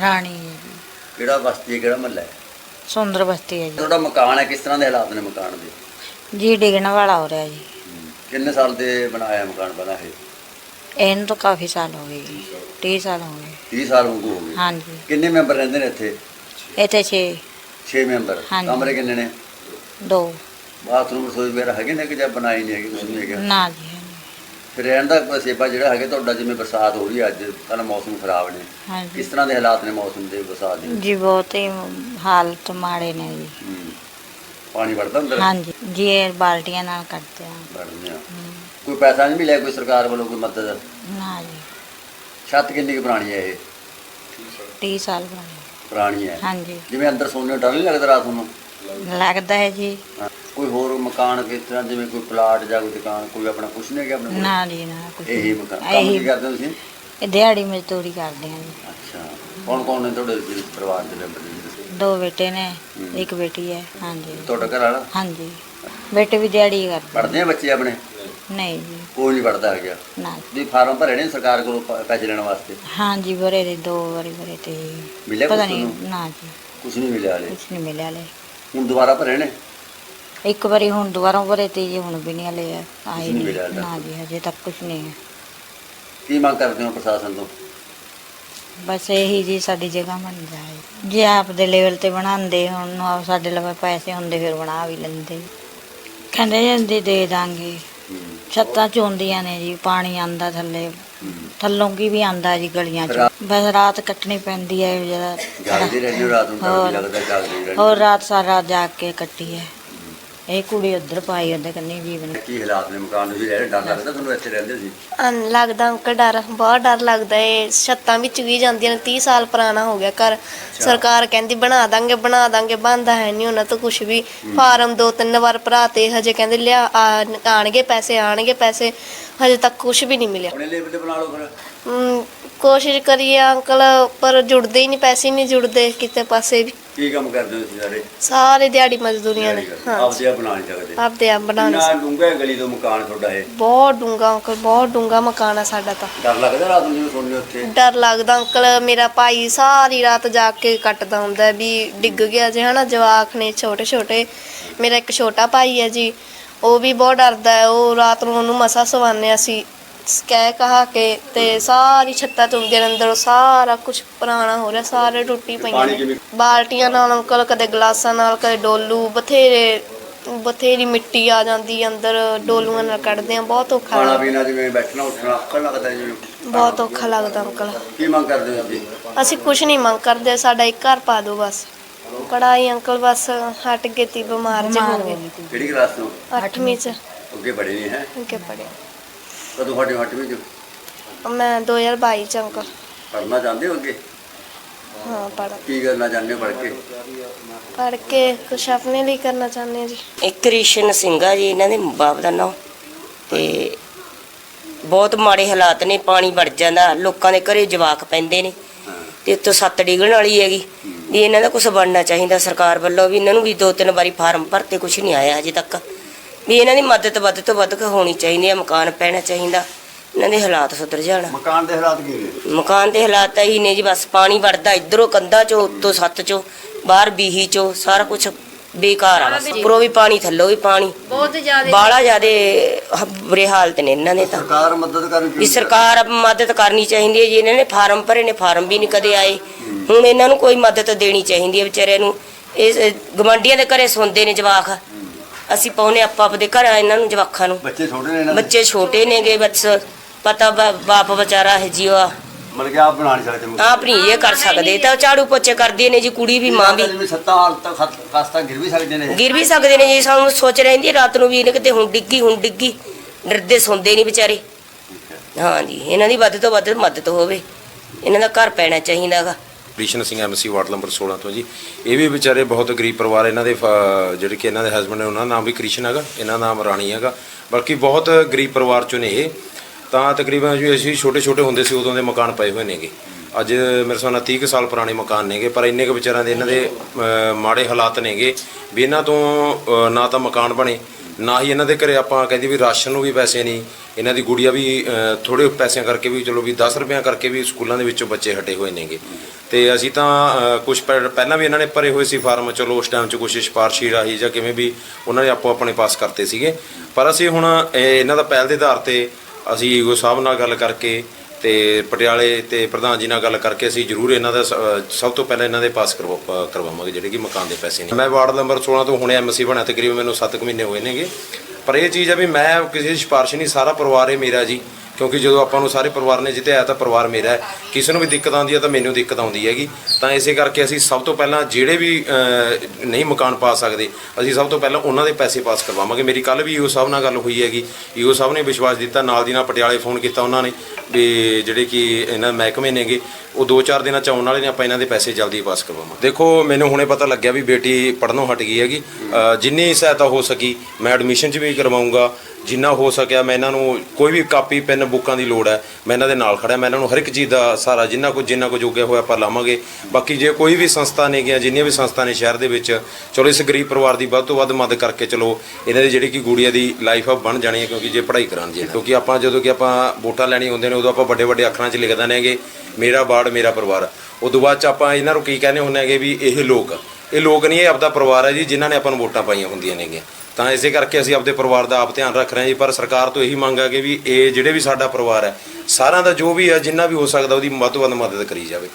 ਰਾਣੀ ਹੈ ਜੀ ਕਿਹੜਾ ਬਸਤੀ ਹੈ ਕਿਹੜਾ ਮਹੱਲਾ ਹੈ? ਸੁੰਦਰ ਬਸਤੀ ਹੈ ਜੀ। ਤੁਹਾਡਾ ਮਕਾਨ ਹੈ ਕਿਸ ਤਰ੍ਹਾਂ ਦੇ ਹਾਲਾਤ ਨੇ ਮਕਾਨ ਦੇ? ਜੀ ਡਿੱਗਣ ਵਾਲਾ ਹੋ ਰਿਹਾ ਜੀ। ਕਿੰਨੇ ਸਾਲ ਦੇ ਬਣਾਇਆ ਮਕਾਨ ਬਣਾ ਇਹ? ਇਹਨੂੰ ਤਾਂ ਕਾਫੀ ਸਾਲ ਹੋ ਗਏ ਜੀ 30 ਸਾਲ। ਹੋ ਗਏ। 30 ਸਾਲ ਵਾਂਗੂ ਹੋ ਗਏ। ਹਾਂਜੀ। ਕਿੰਨੇ ਮੈਂਬਰ ਰਹਿੰਦੇ ਨੇ ਇੱਥੇ? ਇੱਥੇ 6 6 ਮੈਂਬਰ। ਹਾਂਜੀ। ਕਮਰੇ ਕਿੰਨੇ ਨੇ? ਦੋ। ਬਾਥਰੂਮ ਰਸੋਈ ਵਗੈਰਾ ਹੈਗੇ ਨੇ ਕਿ ਜਾਂ ਬਣਾਏ ਨਹੀਂ ਹੈਗੇ ਕੁਝ ਨਹੀਂ ਹੈਗਾ ਨਾ ਜੀ। ਹੈ ਰਹਿਣ ਦਾ ਸੇਬਾ ਜਿਹੜਾ ਹੈਗਾ ਤੁਹਾਡਾ ਜਿਵੇਂ ਬਰਸਾਤ ਹੋ ਰਹੀ ਹੈ ਅੱਜ ਕੱਲ੍ਹ ਮੌਸਮ ਖਰਾਬ ਨੇ। ਹਾਂਜੀ। ਕਿਸ ਤਰ੍ਹਾਂ ਦੇ ਹਾਲਾਤ ਨੇ ਮੌਸਮ ਦੇ ਬਰਸਾਤ ਦੇ? ਜੀ ਬਹੁਤ ਹੀ ਹਾਲਤ ਮਾੜੇ ਨੇ ਜੀ। ਹੂੰ। ਪਾਣੀ ਵੜਦਾ ਅੰਦਰ? ਹਾਂਜੀ। ਜੀ ਇਹ ਬਾਲਟੀਆਂ ਨਾਲ ਕੱਢਦੇ ਆ। ਵੜਦੇ ਆ। ਹਮ, ਕੋਈ ਪੈਸਾ ਨਹੀਂ ਮਿਲਿਆ ਕੋਈ ਸਰਕਾਰ ਵੱਲੋਂ ਕੋਈ ਮਦਦ? ਨਾ ਜੀ। ਛੱਤ ਕਿੰਨੀ ਕੁ ਪੁਰਾਣੀ ਹੈ ਇਹ? 30 ਸਾਲ ਪੁਰਾਣੇ। ਪੁਰਾਣੀ ਹੈ। ਹਾਂਜੀ। ਜਿਵੇਂ ਅੰਦਰ ਹੋ ਡਰ ਨਹੀਂ ਲੱਗਦਾ ਰਾਤ ਨੂੰ? ਲੱਗਦਾ ਹੈ ਜੀ। ਹਾਂ। ਕੋਈ ਹੋਰ ਮਕਾਨ ਕਿਸ ਤਰ੍ਹਾਂ ਜਿਵੇਂ ਕੋਈ ਪਲਾਟ ਜਾਂ ਕੋਈ ਦੁਕਾਨ ਕੋਈ ਆਪਣਾ ਕੁਛ ਨਹੀਂ ਹੈਗਾ ਆਪਣੇ ਕੋਲ? ਨਾ ਜੀ ਨਾ ਕੁਛ ਇਹੀ। ਮਕਾਨ। ਕੰਮ ਕੀ ਕਰਦੇ ਹੋ ਤੁਸੀਂ? ਇਹ ਦਿਹਾੜੀ ਮਜ਼ਦੂਰੀ ਕਰਦੇ ਆ ਜੀ। ਅੱਛਾ। ਕੌਣ ਕੌਣ ਨੇ ਤੁਹਾਡੇ ਜੀ ਪਰਿਵਾਰ ਦੇ ਮੈਂਬਰ ਜੀ? ਦੋ ਬੇਟੇ ਨੇ। ਇੱਕ ਬੇਟੀ ਹੈ ਹਾਂਜੀ। ਤੁਹਾਡਾ ਘਰ ਵਾਲਾ? ਹਾਂਜੀ। ਬੇਟੇ ਵੀ ਦਿਹਾੜੀ ਕਰਦੇ। ਪੜ੍ਹਦੇ ਆ ਬੱਚੇ ਆਪਣੇ? ਨਹੀਂ ਜੀ। ਕੋਈ ਨਹੀਂ ਪੜ੍ਹਦਾ ਹੈਗਾ। ਨਾ। ਵੀ ਫਾਰਮ ਭਰੇ ਨੇ ਸਰਕਾਰ ਕੋਲੋਂ ਪ- ਪੈਸੇ ਲੈਣ ਵਾਸਤੇ? ਹਾਂਜੀ ਬਰੇ ਦੇ ਦੋ ਵਾਰੀ ਬਰੇ ਤੇ ਮਿਲਿਆ ਪਤਾ ਕੁਛ ਨਹੀਂ ਤੁਹਾਨੂੰ? ਨਾ ਜੀ। ਕੁਛ ਨਹੀਂ ਮਿਲਿਆ ਹਲੇ? ਕੁਛ ਨਹੀਂ ਮਿਲਿਆ ਲੈ ਹੁਣ ਦੁਬਾਰਾ ਭਰੇ ਨੇ? ਇੱਕ ਵਾਰੀ ਹੁਣ ਦੁਬਾਰਾ ਬਰੇ ਤੇ ਜੀ ਹੁਣ ਵੀ ਨਹੀਂ ਹਲੇ ਆਏ ਨਹੀਂ ਮਿਲਿਆ? ਨਾ ਜੀ ਹਜੇ ਤੱਕ ਕੁਛ ਨਹੀਂ ਹੈ। ਕੀ ਮੰਗ ਕਰਦੇ ਹੋ ਪ੍ਰਸ਼ਾਸਨ ਤੋਂ? ਬਸ ਇਹੀ ਜੀ ਸਾਡੀ ਜਗ੍ਹਾ ਬਣ ਜਾਏ। ਜੇ ਆਪ ਦੇ ਲੈਵਲ ਤੇ ਬਣਾਉਂਦੇ ਹੁਣ ਆਪ ਸਾਡੇ ਲਵੇ ਪੈਸੇ ਹੁੰਦੇ ਫਿਰ ਬਣਾ ਵੀ ਲੈਂਦੇ। ਕਹਿੰਦੇ ਜਾਂਦੇ ਦੇ ਦਾਂਗੇ। ਛੱਤਾਂ ਚੋਂਦੀਆਂ ਨੇ ਜੀ ਪਾਣੀ ਆਂਦਾ ਥੱਲੇ। ਥੱਲੋਂ ਕੀ ਵੀ ਆਂਦਾ ਜੀ ਗਲੀਆਂ ਚ। ਬਸ ਰਾਤ ਕੱਟਣੀ ਪੈਂਦੀ ਹੈ ਜਰਾ ਜਾਗਦੇ ਰਹਿੰਦੇ ਰਾਤ ਨੂੰ ਡਰ। ਵੀ ਲੱਗਦਾ ਜਾਗਦੇ ਰਹਿੰਦੇ ਹੋਰ ਰਾਤ ਸਾਰਾ ਰਾਤ ਜਾਗ ਕੇ ਕੱਟੀ ਹੈ। ਇਹ ਕੁੜੀ ਉੱਧਰ ਪਾਈ ਉਹਦੇ ਕੰਨੀ ਜੀਵਨ ਕੀ ਹਾਲਾਤ ਨੇ? ਮਕਾਨ ਵੀ ਰਹਿ ਡਰ ਲੱਗਦਾ ਤੁਹਾਨੂੰ ਇੱਥੇ ਰਹਿੰਦੇ ਸੀ? ਅਨ ਲੱਗਦਾ ਅੰਕਲ ਡਰ ਬਹੁਤ ਡਰ ਲੱਗਦਾ। ਏ ਛੱਤਾਂ ਵਿੱਚ ਵੀ ਜਾਂਦੀਆਂ ਨੇ 30 ਸਾਲ ਪੁਰਾਣਾ ਹੋ ਗਿਆ ਘਰ। ਸਰਕਾਰ ਕਹਿੰਦੀ ਬਣਾ ਦਾਂਗੇ ਬਣਾ ਦਾਂਗੇ ਬੰਦਾ ਹੈ ਨਹੀਂ ਉਹਨਾਂ ਤੋਂ ਕੁਝ ਵੀ। ਫਾਰਮ ਦੋ ਤਿੰਨ ਵਾਰ ਭਰਾਤੇ ਹਜੇ ਕਹਿੰਦੇ ਲਿਆ ਆ- ਆਣਗੇ ਪੈਸੇ ਆਣਗੇ ਪੈਸੇ। ਹਜੇ ਤੱਕ ਕੁਝ ਵੀ ਨਹੀਂ ਮਿਲਿਆ। ਆਪਣੇ ਲੈਵਲ ਤੇ ਬਣਾ ਲਓ ਫਿਰ। ਹਮ, ਕੋਸ਼ਿਸ਼ ਕਰੀਏ ਅੰਕਲ ਪਰ ਜੁੜਦੇ ਹੀ ਨਹੀਂ ਪੈਸੇ ਨਹੀਂ ਜੁੜਦੇ ਕਿਤੇ ਪਾਸੇ ਵੀ। ਕੀ ਕੰਮ ਕਰਦੇ ਹੋ ਤੁਸੀਂ ਸਾਰੇ? ਸਾਰੇ ਦਿਹਾੜੀ ਮਜ਼ਦੂਰੀਆਂ ਨੇ ਹਾਂ। ਆਪਦੇ ਆਪ ਬਣਾ ਨਹੀਂ ਸਕਦੇ ਆਪਦੇ ਆਪ ਬਣਾਉਣੇ ਡੂੰਘਾ ਹੈ ਗਲੀ ਤੋਂ ਮਕਾਨ ਤੁਹਾਡਾ ਇਹ? ਬਹੁਤ ਡੂੰਗਾ ਅੰਕਲ ਬਹੁਤ ਡੂੰਗਾ ਮਕਾਨ ਆ ਸਾਡਾ ਤਾਂ। ਡਰ ਲੱਗਦਾ ਰਾਤ ਨੂੰ ਜਦੋਂ ਸੌਂਦੇ ਹੋ ਉੱਥੇ? ਡਰ ਲੱਗਦਾ ਅੰਕਲ ਮੇਰਾ ਭਾਈ ਸਾਰੀ ਰਾਤ ਜਾ ਕੇ ਕੱਟਦਾ ਹੁੰਦਾ ਹੈ ਵੀ ਡਿੱਗ ਗਿਆ ਜੇ ਹਨਾ ਜਵਾਕ ਨੇ ਛੋਟੇ ਛੋਟੇ ਮੇਰਾ ਇੱਕ ਛੋਟਾ ਭਾਈ ਹੈ ਜੀ ਉਹ ਵੀ ਬਹੁਤ ਡਰਦਾ ਹੈ ਉਹ ਰਾਤ ਨੂੰ ਉਹਨੂੰ ਮਸਾ ਸਵਾਉਂਦੇ ਅਸੀਂ। ਕਹਿ ਕਹਾ ਕੇ ਤੇ ਸਾਰੀ ਛੱਤਾਂ ਚੁੰਗਦੇ ਅੰਦਰੋਂ ਸਾਰਾ ਕੁਝ ਪੁਰਾਣਾ ਹੋ ਰਿਹਾ ਸਾਰੇ ਟੁੱਟੀ ਪਈਆਂ। ਨੇ? ਬਾਲਟੀਆਂ ਨਾਲ ਅੰਕਲ ਕਦੇ ਗਲਾਸਾਂ ਨਾਲ ਕਦੇ ਡੋਲੂ ਬਥੇਰੇ ਬਥੇਰੀ ਮਿੱਟੀ ਆ ਜਾਂਦੀ ਅੰਦਰ ਡੋਲੂਆਂ ਨਾਲ ਕੱਢਦੇ ਆ ਬਹੁਤ ਔਖਾ। ਖਾਣਾ ਪੀਣਾ ਜਿਵੇਂ ਬੈਠਣਾ ਉੱਠਣਾ ਔਖਾ ਲੱਗਦਾ ਜਿਵੇਂ। ਬਹੁਤ ਔਖਾ ਲੱਗਦਾ ਅੰਕਲ। ਕੀ ਮੰਗ ਕਰਦੇ ਹੋ ਤੁਸੀਂ ਅਸੀਂ ਕੁਝ ਨਹੀਂ ਮੰਗ ਕਰਦੇ ਸਾਡਾ ਇੱਕ ਘਰ ਪਾ ਦਿਓ ਬਸ। ਪੜਾਈ ਅੰਕਲ ਬਸ ਹਟ ਗਏ ਤੀ ਬਿਮਾਰ ਜੇ ਹੋ ਗਏ। ਕਿਹੜੀ ਕਲਾਸ ਤੋਂ? 8ਵੀਂ ਚ। ਅੱਗੇ ਪੜ੍ਹੇ ਨਹੀਂ ਹੈ। ਅੰਕੇ ਪੜਿਆ ਕਦੋਂ ਤੁਹਾਡੇ ਹੱਟਵੇਂ ਚ ਮੈਂ 2022 ਚ ਅੰਕਲ ਚਾਹੁੰਦੇ ਹੋ ਅੱਗੇ? ਹਾਂ ਪੜ ਕੀ ਕਰਨਾ ਚਾਹੁੰਦੇ ਹੋ ਪੜ੍ਹ ਕੇ? ਪੜ ਕੇ ਕੁਛ ਆਪਣੇ ਲਈ ਕਰਨਾ ਚਾਹੁੰਦੇ ਹਾਂ ਜੀ। ਇੱਕ ਕ੍ਰਿਸ਼ਨ ਸਿੰਘ ਜੀ ਇਹਨਾਂ ਦੇ ਬਾਪ ਦਾ ਨਾਮ। ਤੇ ਬਹੁਤ ਮਾੜੇ ਹਾਲਾਤ ਨੇ ਪਾਣੀ ਵੜ ਜਾਂਦਾ ਲੋਕਾਂ ਦੇ ਘਰੇ ਜਵਾਕ ਪੈਂਦੇ ਨੇ। ਤੇ ਉੱਤੋਂ ਸੱਤ ਡਿੱਗਣ ਵਾਲੀ ਹੈਗੀ। ਵੀ ਇਹਨਾਂ ਦਾ ਕੁਝ ਬਣਨਾ ਚਾਹੀਦਾ ਸਰਕਾਰ ਵੱਲੋਂ ਵੀ ਇਹਨਾਂ ਨੂੰ ਵੀ ਦੋ ਤਿੰਨ ਵਾਰੀ ਫਾਰਮ ਭਰਤੇ ਕੁਝ ਨਹੀਂ ਆਇਆ ਅਜੇ ਤੱਕ। ਵੀ ਇਹਨਾਂ ਦੀ ਮਦਦ ਵੱਧ ਤੋਂ ਵੱਧ ਹੋਣੀ ਚਾਹੀਦੀ ਹੈ ਮਕਾਨ ਪੈਣਾ ਚਾਹੀਦਾ ਇਹਨਾਂ ਦੇ ਹਾਲਾਤ ਸੁਧਰ ਜਾਣ। ਮਕਾਨ ਦੇ ਹਾਲਾਤ ਕੀ ਨੇ? ਮਕਾਨ ਦੇ ਹਾਲਾਤ ਤਾਂ ਇਹੀ ਨੇ ਜੀ ਬਸ ਪਾਣੀ ਵੜਦਾ ਇਧਰੋਂ ਕੰਧਾਂ ਚੋਂ ਉੱਤੋਂ ਸੱਤ ਚੋਂ ਬਾਹਰ ਬੀਹੀ ਚੋਂ ਸਾਰਾ ਕੁਝ ਬੇਕਾਰ ਆ ਬਸ। ਉੱਪਰੋਂ ਵੀ ਪਾਣੀ ਥੱਲੋਂ ਵੀ ਪਾਣੀ। ਬਹੁਤ ਜ਼ਿਆਦਾ ਬਾਹਲਾ ਜ਼ਿਆਦੇ ਬੁਰੇ ਹਾਲਤ ਨੇ ਇਹਨਾਂ ਦੇ ਤਾਂ। ਸਰਕਾਰ ਮਦਦ ਕਰਨ ਵੀ ਸਰਕਾਰ ਮਦਦ ਕਰਨੀ ਚਾਹੀਦੀ ਹੈ ਜੀ ਇਹਨਾਂ ਨੇ ਫਾਰਮ ਭਰੇ ਨੇ ਫਾਰਮ ਵੀ ਨਹੀਂ ਕਦੇ ਆਏ। ਹੁਣ ਇਹਨਾਂ ਨੂੰ ਕੋਈ ਮਦਦ ਦੇਣੀ ਚਾਹੀਦੀ ਹੈ ਵਿਚਾਰਿਆਂ ਨੂੰ। ਇਹ ਗਵਾਂਡੀਆਂ ਦੇ ਘਰੇ ਸੌਂਦੇ ਨੇ ਜਵਾਕ। ਅਸੀਂ ਪਾਉਨੇ ਆਪਾਂ ਆਪਦੇ ਘਰ ਇਹਨਾਂ ਨੂੰ ਜਵਾਕਾਂ ਨੂੰ। ਬੱਚੇ ਛੋਟੇ ਨੇ ਇਹਨਾਂ ਦੇ? ਬੱਚੇ ਛੋਟੇ ਨੇਗੇ ਬਸ ਪਤਾ ਬ- ਬਾਪ ਵਿਚਾਰਾ ਹੈ ਜੀ ਉਹ ਮਤਲਬ ਕਿ ਆਪ ਬਣਾ ਨਹੀਂ ਸਕਦੇ ਮਕਾਨ। ਆਪ ਨਹੀਂ ਇਹ ਕਰ ਸਕਦੇ। ਤਾਂ ਝਾੜੂ ਪੋਚੇ ਕਰਦੀ ਨੇ ਜੀ ਕੁੜੀ ਵੀ ਮਾਂ ਵੀ। ਜਿਵੇਂ ਸੱਤਾ ਹਾਲ ਤੱਕ ਖਸਤਾ ਗਿਰ ਵੀ ਸਕਦੇ ਨੇ ਇਹ। ਗਿਰ ਵੀ ਸਕਦੇ ਨੇ ਜੀ ਸਾਨੂੰ ਸੋਚ ਰਹਿੰਦੀ ਹੈ ਰਾਤ ਨੂੰ ਵੀ ਇਹਨੇ ਕਿਤੇ ਹੁਣ ਡਿੱਗੀ ਹੁਣ ਡਿੱਗੀ। ਡਰਦੇ ਸੌਂਦੇ ਨਹੀਂ ਵਿਚਾਰੇ। ਹਾਂ। ਜੀ ਇਹਨਾਂ ਦੀ ਵੱਧ ਤੋਂ ਵੱਧ ਮਦਦ ਹੋਵੇ। ਇਹਨਾਂ ਦਾ ਘਰ ਪੈਣਾ ਚਾਹੀਦਾਗਾ Krishan Singh MC ward number 16 ਤੋਂ ਜੀ। ਇਹ ਵੀ ਵਿਚਾਰੇ ਬਹੁਤ ਗਰੀਬ ਪਰਿਵਾਰ ਇਹਨਾਂ ਦੇ ਫ- ਜਿਹੜੇ ਕਿ ਇਹਨਾਂ ਦੇ ਹਸਬੰਡ ਨੇ, ਉਹਨਾਂ ਦਾ ਨਾਮ ਵੀ ਕ੍ਰਿਸ਼ਨ ਹੈਗਾ। ਇਹਨਾਂ ਦਾ ਨਾਮ ਰਾਣੀ ਹੈਗਾ। ਬਲਕਿ ਬਹੁਤ ਗਰੀਬ ਪਰਿਵਾਰ ਚੋਂ ਨੇ ਇਹ। ਤਾਂ ਤਕਰੀਬਨ ਜੀ ਅਸੀਂ ਛੋਟੇ ਛੋਟੇ ਹੁੰਦੇ ਸੀ, ਉਦੋਂ ਦੇ ਮਕਾਨ ਪਏ ਹੋਏ ਨੇਗੇ। ਅੱਜ ਮੇਰੇ ਹਿਸਾਬ ਨਾਲ 30 ਕੁ ਸਾਲ ਪੁਰਾਣੇ ਮਕਾਨ ਨੇਗੇ, ਪਰ ਇੰਨੇ ਕੁ ਵਿਚਾਰਿਆਂ ਦੇ ਇਹਨਾਂ ਦੇ ਮਾੜੇ ਹਾਲਾਤ ਨੇਗੇ ਵੀ ਇਹਨਾਂ ਤੋਂ ਨਾ ਤਾਂ ਮਕਾਨ ਬਣੇ। ਨਾ ਹੀ ਇਹਨਾਂ ਦੇ ਘਰੇ ਆਪਾਂ ਕਹਿੰਦੇ ਵੀ ਰਾਸ਼ਨ ਨੂੰ ਵੀ ਪੈਸੇ ਨਹੀਂ ਇਹਨਾਂ ਦੀ ਗੁੜੀਆ ਵੀ ਅ, ਥੋੜੇ ਪੈਸਿਆਂ ਕਰਕੇ ਵੀ ਚਲੋ ਵੀ 10 ਰੁਪਈਆਂ ਕਰਕੇ ਵੀ ਸਕੂਲਾਂ ਦੇ ਵਿੱਚੋਂ ਬੱਚੇ ਹਟੇ ਹੋਏ ਨੇਗੇ। ਤੇ ਅਸੀਂ ਤਾਂ ਕੁਝ ਪਹਿਲਾਂ ਵੀ ਇਹਨਾਂ ਨੇ ਭਰੇ ਹੋਏ ਸੀ ਫਾਰਮ ਚਲੋ ਉਸ ਟਾਈਮ 'ਚ ਕੁਛ ਸਿਫਾਰਸ਼ੀ ਰਾਹੀਂ ਜਾਂ ਕਿਵੇਂ ਵੀ ਉਹਨਾਂ ਨੇ ਆਪੋ ਆਪਣੇ ਪਾਸ ਕਰਤੇ ਸੀਗੇ। ਪਰ ਅਸੀਂ ਹੁਣ ਇਹਨਾਂ ਦਾ ਪਹਿਲ ਦੇ ਆਧਾਰ ਤੇ ਅਸੀਂ ਈਗੋ ਸਾਹਿਬ ਨਾਲ ਗੱਲ ਕਰਕੇ ਤੇ ਪਟਿਆਲੇ ਤੇ ਪ੍ਰਧਾਨ ਜੀ ਨਾਲ ਗੱਲ ਕਰਕੇ ਅਸੀਂ ਜ਼ਰੂਰ ਇਹਨਾਂ ਦਾ ਸ- ਸਭ ਤੋਂ ਪਹਿਲਾਂ ਇਹਨਾਂ ਦੇ ਪਾਸ ਕਰਵਾ ਕਰਵਾਵਾਂਗੇ ਜਿਹੜੇ ਕਿ ਮਕਾਨ ਦੇ ਪੈਸੇ ਨੇ। ਮੈਂ ਵਾਰਡ ਨੰਬਰ 16 ਤੋਂ ਹੁਣੇ ਐਮਸੀ ਬਣਿਆ, ਤਕਰੀਬਨ ਮੈਨੂੰ 7 ਕੁ ਮਹੀਨੇ ਹੋਏ ਨੇਗੇ। ਪਰ ਇਹ ਚੀਜ਼ ਆ ਵੀ ਮੈਂ ਕਿਸੇ ਦੀ ਸਿਫਾਰਿਸ਼ ਨਹੀਂ, ਸਾਰਾ ਪਰਿਵਾਰ ਹੈ ਮੇਰਾ ਜੀ। ਕਿਉਂਕਿ ਜਦੋਂ ਆਪਾਂ ਨੂੰ ਸਾਰੇ ਪਰਿਵਾਰ ਨੇ ਜਿੱਤੇ ਆਇਆ ਤਾਂ ਪਰਿਵਾਰ ਮੇਰਾ ਹੈ। ਕਿਸੇ ਨੂੰ ਵੀ ਦਿੱਕਤ ਆਉਂਦੀ ਹੈ ਤਾਂ ਮੈਨੂੰ ਦਿੱਕਤ ਆਉਂਦੀ ਹੈਗੀ। ਤਾਂ ਇਸੇ ਕਰਕੇ ਅਸੀਂ ਸਭ ਤੋਂ ਪਹਿਲਾਂ ਜਿਹੜੇ ਵੀ ਅਹ, ਨਹੀਂ ਮਕਾਨ ਪਾ ਸਕਦੇ ਅਸੀਂ ਸਭ ਤੋਂ ਪਹਿਲਾਂ ਉਹਨਾਂ ਦੇ ਪੈਸੇ ਪਾਸ ਕਰਵਾਵਾਂਗੇ। ਮੇਰੀ ਕੱਲ ਵੀ ਈਓ ਸਾਹਿਬ ਨਾਲ ਗੱਲ ਹੋਈ ਹੈਗੀ। ਈਓ ਸਾਹਿਬ ਨੇ ਵਿਸ਼ਵਾਸ ਦਿੱਤਾ ਨਾਲ ਦੀ ਨਾਲ ਪਟਿਆਲੇ ਫੋਨ ਕੀਤਾ ਉਹਨਾਂ ਨੇ ਵੀ ਜਿਹੜੇ ਕਿ ਇਹਨਾਂ ਮਹਿਕਮੇ ਨੇਗੇ ਉਹ 2-4 ਦਿਨਾਂ ਚ ਆਉਣ ਵਾਲੇ ਨੇ ਆਪਾਂ ਇਹਨਾਂ ਦੇ ਪੈਸੇ ਜਲਦੀ ਪਾਸ ਕਰਵਾਵਾਂਗੇ। ਦੇਖੋ ਮੈਨੂੰ ਹੁਣੇ ਪਤਾ ਲੱਗਿਆ ਵੀ ਬੇਟੀ ਪੜਨੋਂ ਹਟ ਗਈ ਹੈਗੀ। ਅਹ, ਜਿੰਨੀ ਸਹਾਇਤਾ ਹੋ ਸਕੀ ਮੈਂ ਐਡਮਿਸ਼ਨ 'ਚ ਵੀ ਕਰਵਾਉਂਗਾ ਜਿੰਨਾ ਹੋ ਸਕਿਆ ਮੈਂ ਇਹਨਾਂ ਨੂੰ ਕੋਈ ਵੀ ਕਾਪੀ, ਪੈਨ, ਬੁੱਕਾਂ ਦੀ ਲੋੜ ਹੈ, ਮੈਂ ਇਹਨਾਂ ਦੇ ਨਾਲ ਖੜਾ ਮੈਂ ਇਹਨਾਂ ਨੂੰ ਹਰ ਇੱਕ ਚੀਜ਼ ਦਾ ਸਾਰਾ ਜਿੰਨਾ ਕੁ ਜਿੰਨਾ ਕੁ ਜੋਗਿਆ ਹੋਇਆ ਆਪਾਂ ਲਾਵਾਂਗੇ। ਬਾਕੀ ਜੇ ਕੋਈ ਵੀ ਸੰਸਥਾ ਨੇ ਗਿਆ ਜਿੰਨੀਆਂ ਵੀ ਸੰਸਥਾ ਨੇ ਸ਼ਹਿਰ ਦੇ ਵਿੱਚ, ਚਲੋ ਇਸ ਗਰੀਬ ਪਰਿਵਾਰ ਦੀ ਵੱਧ ਤੋਂ ਵੱਧ ਮਦਦ ਕਰਕੇ ਚਲੋ ਇਹਨਾਂ ਦੀ ਜਿਹੜੀ ਕਿ ਗੁੜੀਆ ਦੀ ਲਾਈਫ ਆ ਬਣ ਜਾਣੀ ਹੈ, ਕਿਉਂਕਿ ਜੇ ਪੜ੍ਹਾਈ ਕਰਾਉਣ ਜੇ ਕਿਉਂਕਿ ਆਪਾਂ ਜਦੋਂ ਕਿ ਆਪਾਂ ਵੋਟਾਂ ਲੈਣੀ ਹੁੰਦੇ ਨੇ, ਉਦੋਂ ਆਪਾਂ ਵੱਡੇ ਵੱਡੇ ਅੱਖਰਾਂ 'ਚ ਲਿਖ ਦਿੰਦੇ ਹੈਗੇ, ਮੇਰਾ ਬਾੜ, ਮੇਰਾ ਪਰਿਵਾਰ। ਉਦੋਂ ਬਾਅਦ 'ਚ ਆਪਾਂ ਇਹਨਾਂ ਨੂੰ ਕੀ ਕਹਿੰਦੇ ਹੁੰਦੇ ਹੈਗੇ ਵੀ ਇਹ ਲੋਕ ਇਹ ਲੋਕ ਨਹੀਂ, ਇਹ ਆਪਦਾ ਪਰਿਵਾਰ ਹੈ ਜੀ, ਜਿਨ੍ਹਾਂ ਨੇ ਆਪਾਂ ਨੂੰ ਵੋਟਾਂ ਪਾਈਆਂ ਹੁੰਦੀਆਂ ਨੇਗੀਆਂ। ਤਾਂ ਇਸੇ ਕਰਕੇ ਅਸੀਂ ਆਪਦੇ ਪਰਿਵਾਰ ਦਾ ਆਪ ਧਿਆਨ ਰੱਖ ਰਹੇ ਹਾਂ ਜੀ, ਪਰ ਸਰਕਾਰ ਤੋਂ ਇਹੀ ਮੰਗ ਹੈ ਕਿ ਵੀ ਇਹ ਜਿਹੜੇ ਵੀ ਸਾਡਾ ਪਰਿਵਾਰ ਹੈ, ਸਾਰਿਆਂ ਦਾ ਜੋ ਵੀ ਹੈ, ਜਿੰਨਾ ਵੀ ਹੋ ਸਕਦਾ ਉਹਦੀ ਵੱਧ ਤੋਂ ਵੱਧ ਮਦਦ ਕਰੀ ਜਾਵੇ।